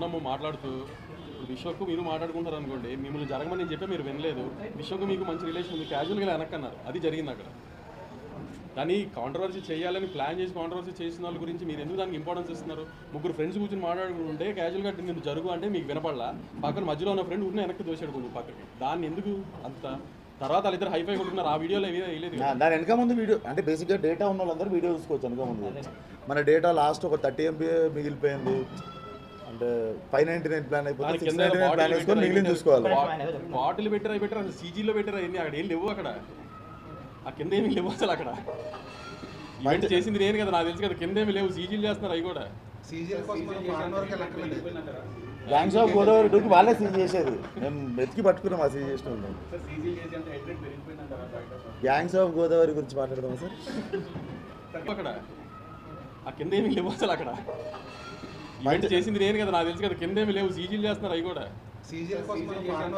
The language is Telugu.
ఉన్నాము మాట్లాడుతూ విశ్వకు మీరు మాట్లాడుకుంటారు అనుకోండి మిమ్మల్ని జరగమని చెప్పే మీరు వినలేదు. విశ్వకు మీకు మంచి రిలేషన్ ఉంది క్యాజువల్గా వెనక్కన్నారు అది జరిగింది అక్కడ. కానీ కాంట్రవర్సీ చేయాలని ప్లాన్ చేసి కాంట్రవర్సీ చేసిన వాళ్ళ గురించి మీరు ఎందుకు దానికి ఇంపార్టెన్స్ ఇస్తున్నారు? ముగ్గురు ఫ్రెండ్స్ కూర్చొని మాట్లాడుకుంటుంటే క్యాజువల్గా నేను జరుగు అంటే మీకు వినపడలా? పక్కన మధ్యలో ఉన్న ఫ్రెండ్ ఉన్న వెనక్కి దోసాడు కొంచెం పక్కకి. దాన్ని ఎందుకు అంత తర్వాత వాళ్ళిద్దరు హైఫై కొట్టుకున్నారు. ఆ వీడియోలో ఏమీ వేయలేదు దాని వెనక ముందు వీడియో అంటే బేసిక్గా డేటా ఉన్న వాళ్ళందరూ వీడియో చూసుకోవచ్చు వెనక ముందు. మన డేటా లాస్ట్ ఒక థర్టీ ఎంబీ మిగిలిపోయింది. అంటే ఫైవ్ నైన్టీ నైన్ ప్లాన్ అయిపోతే దాని సిక్స్ కింద నైన్టీ నైన్ ప్లాన్ వేసుకొని మిగిలిన చూసుకోవాలి. బాటిల్ పెట్టారు పెట్టారు అసలు సీజీలో పెట్టారు అవన్నీ అక్కడ ఏం లేవు అక్కడ. ఆ కింద ఏమి లేవు అసలు అక్కడ. ఈవెంట్ చేసింది నేను కదా నాకు తెలుసు కదా కింద ఏమి లేవు. సీజీలు చేస్తున్నారు అవి కూడా. సీజీఎల్ కోసం మనం ఫారెన్ వరకే లెక్కలేదు గ్యాంగ్స్ ఆఫ్ గోదావరి టూకి వాళ్ళే సీజ్ చేసేది. మేము వెతికి పట్టుకున్నాం ఆ సీజ్ చేసిన గ్యాంగ్స్ ఆఫ్ గోదావరి గురించి మాట్లాడదాం సార్ అక్కడ. ఆ కింద ఏమి లేవు అసలు అక్కడ. చేసింది నేను కదా నాకు తెలుసు కదా కింద ఏమి లేవు సీజీలు చేస్తున్నారు అవి కూడా. సీజీఎల్ కోసం మనం